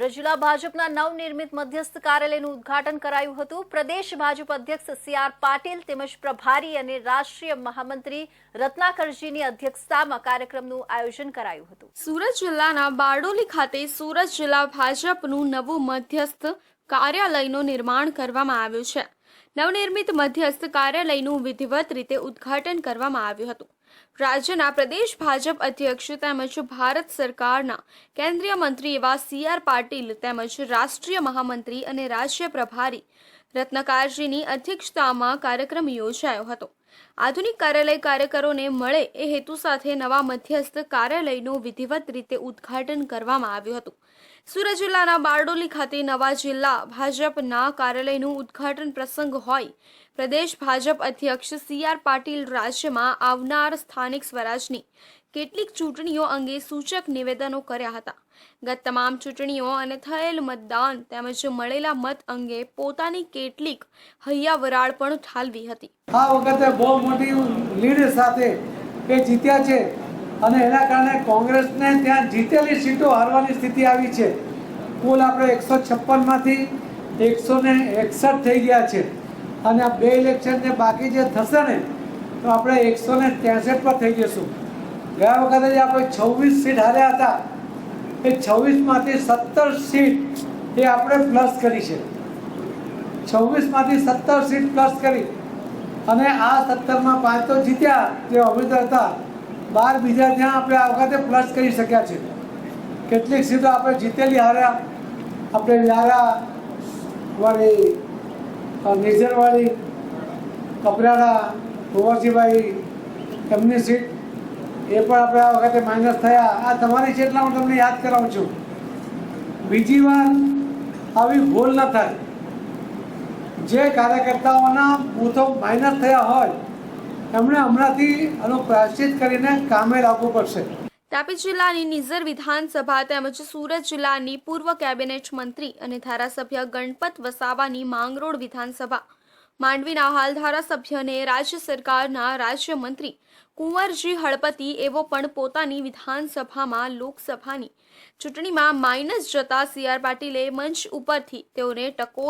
સુરત જિલ્લા ભાજપના નવનિર્મિત મધ્યસ્થ કાર્યાલયનું ઉદ્ઘાટન કરાયું હતું. પ્રદેશ ભાજપ અધ્યક્ષ સી આર પાટીલ તેમજ પ્રભારી અને રાષ્ટ્રીય મહામંત્રી રત્નાકરજીની અધ્યક્ષતામાં કાર્યક્રમનું આયોજન કરાયું હતું. સુરત જિલ્લાના બારડોલી ખાતે સુરત જિલ્લા ભાજપનું નવું મધ્યસ્થ કાર્યાલયનું નિર્માણ કરવામાં આવ્યું છે. નવનિર્મિત મધ્યસ્થ કાર્યાલયનું વિધિવત રીતે ઉદ્ઘાટન કરવામાં આવ્યું હતું. રાજ્યના પ્રદેશ ભાજપ અધ્યક્ષ તેમજ ભારત સરકારના કેન્દ્રીય મંત્રી એવા સી આર પાટીલ તેમજ રાષ્ટ્રીય મહામંત્રી અને રાજ્ય પ્રભારી રત્નકારજીની અધ્યક્ષતામાં કાર્યક્રમ યોજાયો હતો. આધુનિક કાર્યાલય કાર્યકરોને મળે એ હેતુ સાથે નવા મધ્યસ્થ કાર્યાલયનું વિધિવત રીતે ઉદ્ઘાટન કરવામાં આવ્યું હતું. સુરત જિલ્લાના બારડોલી ખાતે નવા જિલ્લા ભાજપના કાર્યાલયનું ઉદ્ઘાટન પ્રસંગ હોય. પ્રદેશ ભાજપ અધ્યક્ષ સી આર પાટીલ રાજ્યમાં આવનાર સ્થાનિક સ્વરાજની કેટલીક ચૂંટણીઓ અંગે સૂચક નિવેદનો કર્યા હતા. ગત તમામ ચૂંટણીઓ અને થયેલ મતદાન તેમજ મળેલા મત અંગે પોતાની કેટલીક હૈયા વરાળ પણ ઠાલવી હતી. આ વખતે બહુ મોટી લીડ સાથે કે જીત્યા છે અને એના કારણે કોંગ્રેસને ત્યાં જીતેલી સીટો હારવાની સ્થિતિ આવી છે. કુલ આપણે એકસો છપ્પનમાંથી એકસો ને એકસઠ થઈ ગયા છે. અને આ બે ઇલેક્શન જે બાકી જે થશે ને, તો આપણે એકસો ને ત્રેસઠ પર થઈ જઈશું. ગયા વખતે જે આપણે છવ્વીસ સીટ હાર્યા હતા, એ છવ્વીસમાંથી સત્તર સીટ એ આપણે પ્લસ કરી છે. છવ્વીસમાંથી સત્તર સીટ પ્લસ કરી અને આ સત્તરમાં પાંચ તો જીત્યા જે અમિત હતા, બાર બીજા ત્યાં આપણે આ વખતે પ્લસ કરી શક્યા છે. કેટલીક સીટો આપણે જીતેલી હાર્યા. આપણે વ્યારા વાળી નિઝરવાળી કપરાડા કુંવરજીભાઈ એમની સીટ એ પણ આપણે આ વખતે માઇનસ થયા. આ તમારી છે હું તમને યાદ કરાવું છું. બીજી વાર આવી ભૂલ ન થાય. જે કાર્યકર્તાઓના બૂથો માઇનસ થયા હોય, એમણે હમણાંથી આનું પ્રાયશ્ચિત કરીને કામે લાવવું પડશે. તાપી જિલ્લાની નિઝર વિધાનસભા તેમજ સુરત જિલ્લાની પૂર્વ કેબિનેટ મંત્રી અને ધારાસભ્ય ગણપત વસાવાની માંગરોળ વિધાનસભા. માંડવીના હાલ ધારાસભ્યને રાજ્ય સરકારના રાજ્યમંત્રી કુંવરજી હળપતિ એવો પણ પોતાની વિધાનસભામાં લોકસભાની ચૂંટણીમાં માઇનસ જતા સી આર પાટીલે મંચ ઉપરથી તેઓને ટકો